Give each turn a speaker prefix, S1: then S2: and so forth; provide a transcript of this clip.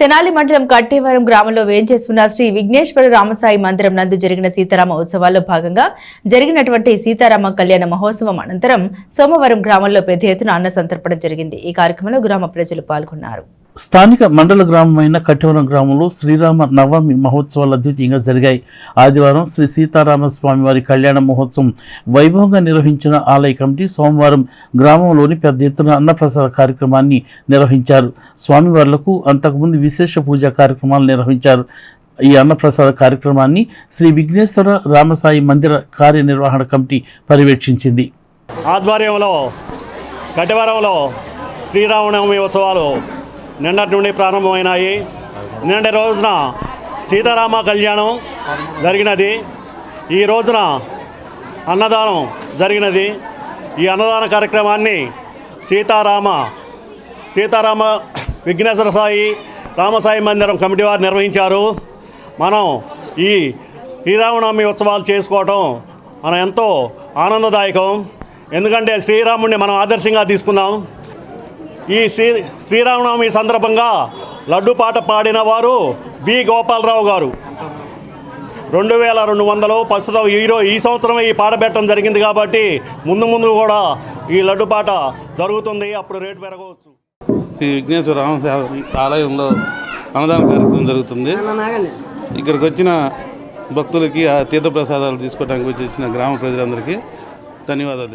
S1: తెనాలి మండలం కట్టేవరం గ్రామంలో వేంచేస్తున్న శ్రీ విఘ్నేశ్వర రామసాయి మందిరం నందు జరిగిన సీతారామ ఉత్సవాల్లో భాగంగా జరిగినటువంటి సీతారామ కళ్యాణ మహోత్సవం అనంతరం సోమవారం గ్రామంలో పెద్ద ఎత్తున అన్న సంతర్పణ జరిగింది. ఈ కార్యక్రమంలో గ్రామ ప్రజలు పాల్గొన్నారు.
S2: స్థానిక మండల గ్రామమైన కట్టవరం గ్రామంలో శ్రీరామ నవమి మహోత్సవాలు అద్వితీయంగా జరిగాయి. ఆదివారం శ్రీ సీతారామ స్వామి వారి కళ్యాణ మహోత్సవం వైభవంగా నిర్వహించిన ఆలయ కమిటీ సోమవారం గ్రామంలోని పెద్ద ఎత్తున అన్నప్రసాద కార్యక్రమాన్ని నిర్వహించారు. స్వామివార్లకు అంతకుముందు విశేష పూజా కార్యక్రమాలు నిర్వహించారు. ఈ అన్నప్రసాద కార్యక్రమాన్ని శ్రీ విఘ్నేశ్వర రామసాయి మందిర కార్యనిర్వహణ కమిటీ పర్యవేక్షించింది.
S3: ఆధ్వర్యంలో కటివరంలో శ్రీరామనవమి ఉత్సవాలు నిన్నటి నుండి ప్రారంభమైనాయి. నిన్నటి రోజున సీతారామ కళ్యాణం జరిగినది. ఈ రోజున అన్నదానం జరిగినది. ఈ అన్నదాన కార్యక్రమాన్ని సీతారామ సీతారామ విఘ్నేశ్వర సాయి రామసాయి మందిరం కమిటీ వారు నిర్వహించారు. మనం ఈ శ్రీరామనవమి ఉత్సవాలు చేసుకోవటం మనం ఎంతో ఆనందదాయకం. ఎందుకంటే శ్రీరాముడిని మనం ఆదర్శంగా తీసుకున్నాం. ఈ శ్రీ శ్రీరామనవమి సందర్భంగా లడ్డు పాట పాడిన వారు వి గోపాలరావు గారు. రెండు వేల రెండు వందలు ప్రస్తుతం ఈరో ఈ సంవత్సరమే ఈ పాట పెట్టడం జరిగింది కాబట్టి ముందు ముందు కూడా ఈ లడ్డు పాట జరుగుతుంది. అప్పుడు రేటు పెరగవచ్చు.
S4: శ్రీ విఘ్నేశ్వర రామ ఆలయంలో అన్నదాన కార్యక్రమం జరుగుతుంది. ఇక్కడికి వచ్చిన భక్తులకి ఆ తీర్థప్రసాదాలు తీసుకోవడానికి వచ్చేసిన గ్రామ ప్రజలందరికీ ధన్యవాదాలు